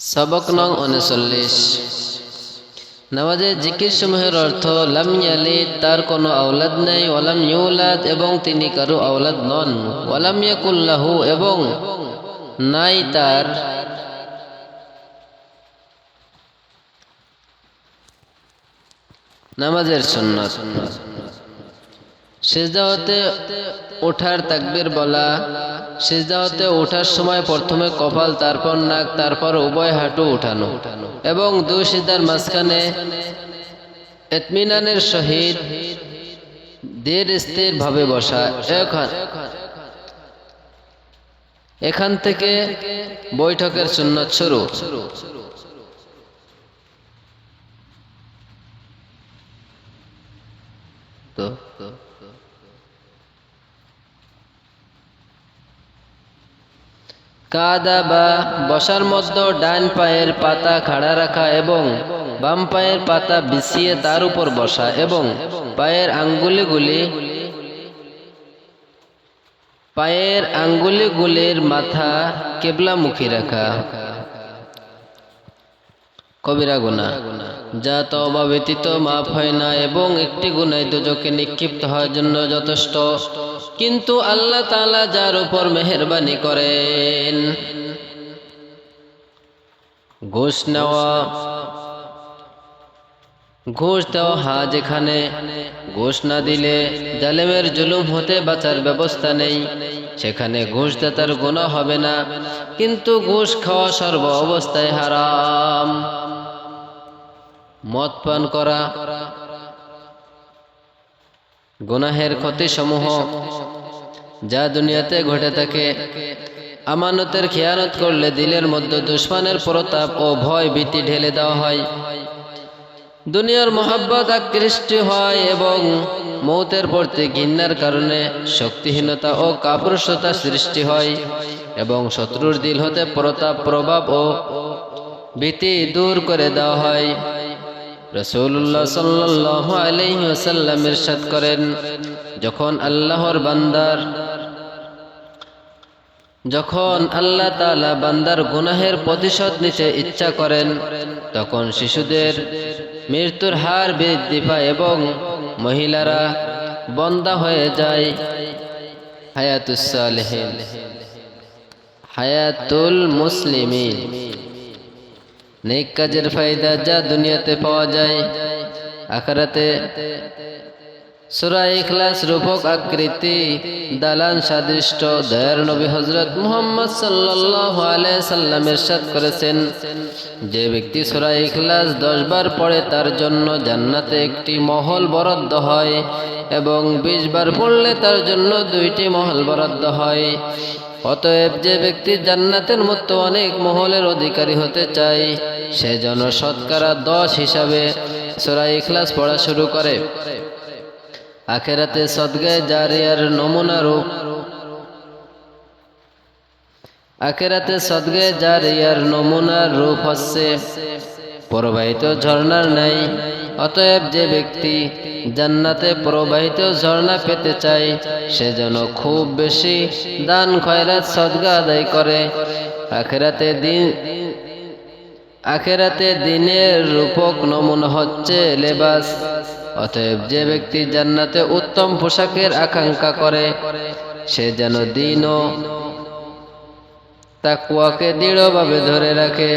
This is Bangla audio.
সবক নং উনচল্লিশ। নামাজের জিকির সমূহের অর্থ, লাম ইয়ালিদ, তার কোনো আওলাদ নেই, ওয়ালাম ইউলাদ, এবং তিনি কারও আওলাদ নন। ওয়ালাম ইয়াকুল্লাহু এবং নাই তার। নামাজের সুন্নত। সেজদা হতে ওঠার তাকবীর বলা সেজদা হতে ওঠার সময় প্রথমে কপাল, তারপর নাক, তারপর উভয় হাঁটু উঠানো এবং দুই সিজদার মাঝখানে এতমিনানের সহিত দের স্থির ভাবে বসা এখান এখান থেকে বৈঠকের সুন্নত শুরু। কাদা বসার মধ্যে ডান পায়ের পাতা খাড়া রাখা এবং বাম পায়ের পাতা বিছিয়ে তার উপর বসা এবং পায়ের আঙ্গুলিগুলি পায়ের আঙ্গুলিগুলির মাথা কেবলামুখী রাখা। কবিরা গুণা যা তবা ব্যতীত মাফ হয় না এবং একটি গুণায় দুজকে নিক্ষিপ্ত হওয়ার জন্য যথেষ্ট। কিন্তু আল্লাহ তাআলা যার উপর মেহরবানি করেন, ঘুষ নেওয়া, ঘুষ দেওয়া হা যেখানে ঘুষ না দিলে জালেমের জুলুম হতে বাঁচার ব্যবস্থা নেই। সেখানে ঘুষ দাতার গুণা হবে না, কিন্তু ঘুষ খাওয়া সর্ব অবস্থায় হারাম। মদ পান করা, গুনাহের ক্ষতি সমূহ যা দুনিয়াতে ঘটে থাকে, আমানতের খেয়ানত করলে দিলের মধ্যে দুশ্মনের প্রতাপ ও ভয় ভীতি ঢেলে দেওয়া হয়। দুনিয়ার মহাব্বত আকৃষ্ট হয় এবং মৌতের প্রতি ঘৃণার কারণে শক্তিহীনতা ও কাপুরুষতা সৃষ্টি হয় এবং শত্রুর দিল হতে প্রতাপ, প্রভাব ও ভীতি দূর করে দেওয়া হয়। রসুল্লাহ সাল্লাহ আলহিহাসাল্লাম ইরশাদ করেন, যখন আল্লাহর বান্দার যখন আল্লাহ তালা বান্দার গুনাহের প্রতিশোধ নিতে ইচ্ছা করেন, তখন শিশুদের মৃত্যুর হার বৃদ্ধি পায় এবং মহিলারা বন্দা হয়ে যায়। হায়াতুসালহীন হায়াতুল মুসলিমিন। নেক কাজের ফায়দা যা দুনিয়াতে পাওয়া যায়। আখরাতে সুরা ইখলাস রূপক আকৃতি, দালান সাদৃষ্ট, দয়ার নবী হজরত মুহাম্মদ সাল্লাল্লাহু আলাইহি সাল্লাম ইরশাদ করেছেন, যে ব্যক্তি সুরা ইখলাস দশ বার পড়ে তার জন্য জান্নাতে একটি মহল বরাদ্দ হয় এবং বিশ বার পড়লে তার জন্য দুইটি মহল বরাদ্দ হয়। অতএব যে ব্যক্তি জান্নাতের মতো অনেক মহলের অধিকারী হতে চায়, সে যেন শতকরা দশ হিসাবে সুরা ইখলাস পড়া শুরু করে। আখেরাতে সদগায় জারিয়ার নমুনা রূপ। আখেরাতে সদগায় জারিয়ার নমুনার রূপ হচ্ছে, প্রবাহিত ঝর্ণার নাই অতএব যে ব্যক্তি জান্নাতে প্রবাহিত ঝর্ণা পেতে চায়, সে যেন খুব বেশি দান, খয়রাত, সদগা আদায় করে। আখেরাতে দিন আখেরাতে দিনের রূপক নমুনা হচ্ছে লেবাস। অতএব যে ব্যক্তি জান্নাতে উত্তম পোশাকের আকাঙ্ক্ষা করে, সে যেন দিন ও তাকুয়াকে দৃঢ়ভাবে ধরে রাখে।